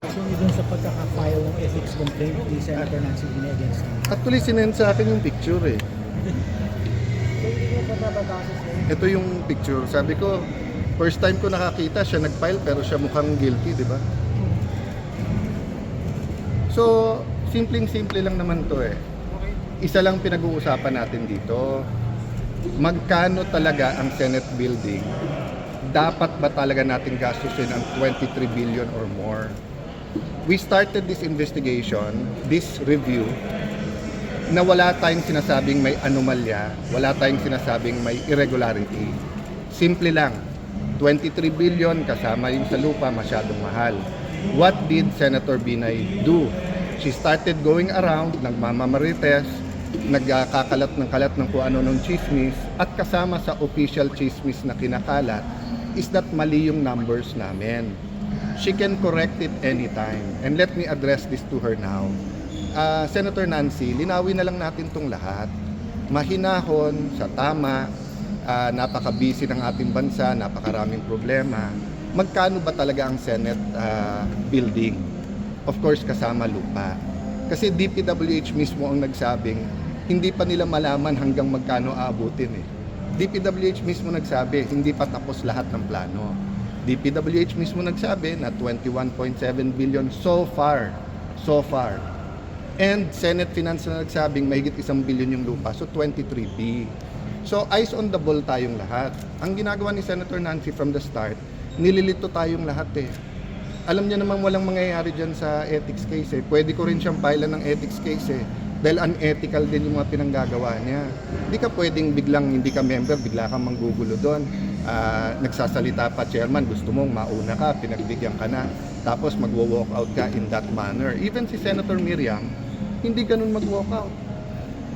Actually, dun sa pagkaka-file ng ethics complaint ni Senator Nancy Ginny against him. Actually, sinend sa akin yung picture eh. Ito yung picture. Sabi ko, first time ko nakakita, siya nag-file pero siya mukhang guilty, di ba? So, simpleng-simple lang naman to eh. Isa lang pinag-uusapan natin dito. Magkano talaga ang Senate building? Dapat ba talaga natin gastusin ang 23 billion or more? We started this investigation, this review, na wala tayong sinasabing may anomalya, wala tayong sinasabing may irregularity. Simple lang, 23 billion kasama yung sa lupa masyadong mahal. What did Senator Binay do? She started going around, nagmamamarites, nagkakalat ng kalat ng kung ano ng chismis, at kasama sa official chismis na kinakalat is that mali yung numbers namin. She can correct it anytime. And let me address this to her now. Ah, Senator Nancy, linawin na lang natin tong lahat. Mahinahon, sa tama, ah, napaka-busy ng ating bansa, napakaraming problema. Magkano ba talaga ang Senate ah, building? Of course, kasama lupa. Kasi DPWH mismo ang nagsabing, hindi pa nila malaman hanggang magkano aabutin eh. DPWH mismo nagsabi, hindi pa tapos lahat ng plano. DPWH mismo nagsabi na 21.7 billion so far. So far. And Senate Finance na nagsabing mahigit isang billion yung lupa. So 23B. So eyes on the ball tayong lahat. Ang ginagawa ni Senator Nancy from the start, nililito tayong lahat eh. Alam niya naman walang mangyayari dyan sa ethics case eh. Pwede ko rin siyang filean ng ethics case eh. Dahil unethical din yung mga pinanggagawa niya. Hindi ka pwedeng biglang hindi ka member, bigla kang manggugulo doon. Ah, nagsasalita pa chairman, gusto mong mauna ka, pinagbigyan ka na. Tapos magwo-walk out ka in that manner. Even si Senator Miriam, hindi ganun mag-walk out.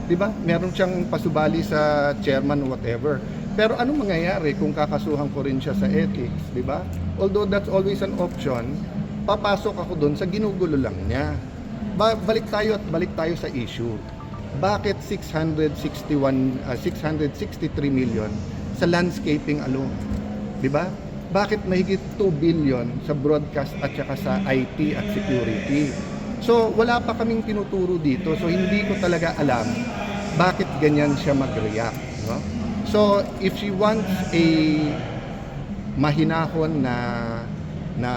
'Di ba? Meron siyang pasubali sa chairman whatever. Pero ano mangyayari kung kakasuhan ko rin siya sa ethics, 'di ba? Although that's always an option, papasok ako doon sa ginugulo lang niya. Ba- balik tayo at balik tayo sa issue. Bakit 661 ah, 663 million sa landscaping alone? 'Di ba? Bakit mahigit 2 billion sa broadcast at saka sa IT at security? So, wala pa kaming tinuturo dito. So, hindi ko talaga alam bakit ganyan siya mag-react. No? So, if she wants a mahinahon na na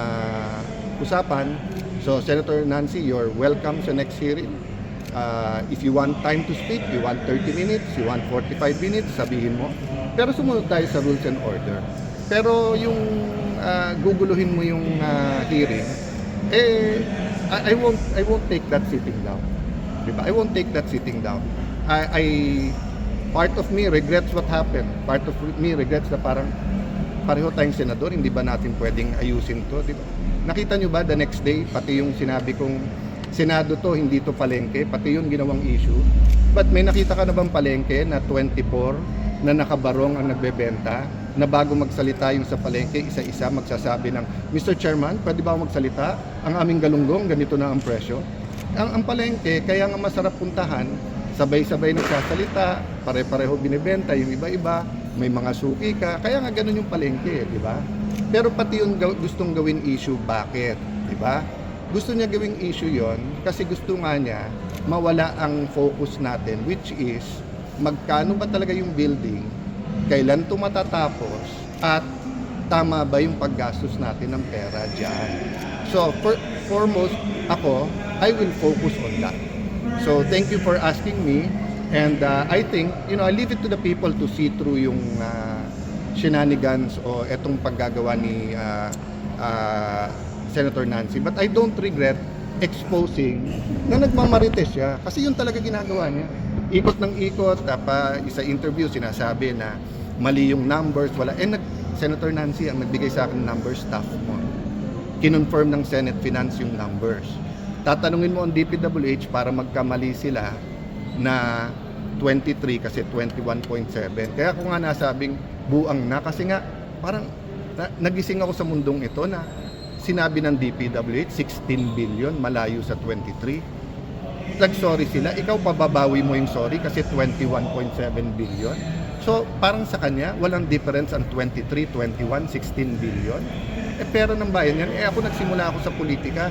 usapan, so Senator Nancy, you're welcome sa next hearing. Uh, if you want time to speak, you want 30 minutes, you want 45 minutes, sabihin mo. Pero sumunod tayo sa rules and order. Pero yung uh, guguluhin mo yung uh, hearing, eh, I, I won't I won't take that sitting down. Diba? I won't take that sitting down. I, I part of me regrets what happened. Part of me regrets na parang pareho tayong senador, hindi ba natin pwedeng ayusin to, di ba? Nakita nyo ba the next day, pati yung sinabi kong Senado to, hindi to palengke, pati yung ginawang issue. But may nakita ka na bang palengke na 24 na nakabarong ang nagbebenta na bago magsalita yung sa palengke, isa-isa magsasabi ng, Mr. Chairman, pwede ba magsalita? Ang aming galunggong, ganito na ang presyo. Ang, ang palengke, kaya nga masarap puntahan, sabay-sabay nagsasalita, pare-pareho binibenta, yung iba-iba, may mga suki ka, kaya nga ganun yung palengke, di ba? Pero pati yung gustong gawin issue, bakit? Di ba? Gusto niya gawing issue yon kasi gusto nga niya mawala ang focus natin which is magkano ba talaga yung building, kailan ito matatapos, at tama ba yung paggastos natin ng pera dyan. So, for, foremost, ako, I will focus on that. So, thank you for asking me. And uh, I think, you know, I leave it to the people to see through yung uh, shenanigans o etong paggagawa ni uh, uh, Senator Nancy. But I don't regret exposing na nagmamarites siya. Kasi yun talaga ginagawa niya. Ikot ng ikot, pa isa interview sinasabi na mali yung numbers, wala. Eh, nag, Senator Nancy ang nagbigay sa akin ng numbers, staff mo. Kinonfirm ng Senate Finance yung numbers. Tatanungin mo ang DPWH para magkamali sila na 23 kasi 21.7. Kaya ako nga nasabing buang na kasi nga parang na, nagising ako sa mundong ito na sinabi ng DPWH 16 billion malayo sa 23. Nag-sorry sila, ikaw pababawi mo yung sorry kasi 21.7 billion. So parang sa kanya walang difference ang 23, 21, 16 billion. Eh pera ng bayan yan. Eh ako nagsimula ako sa politika.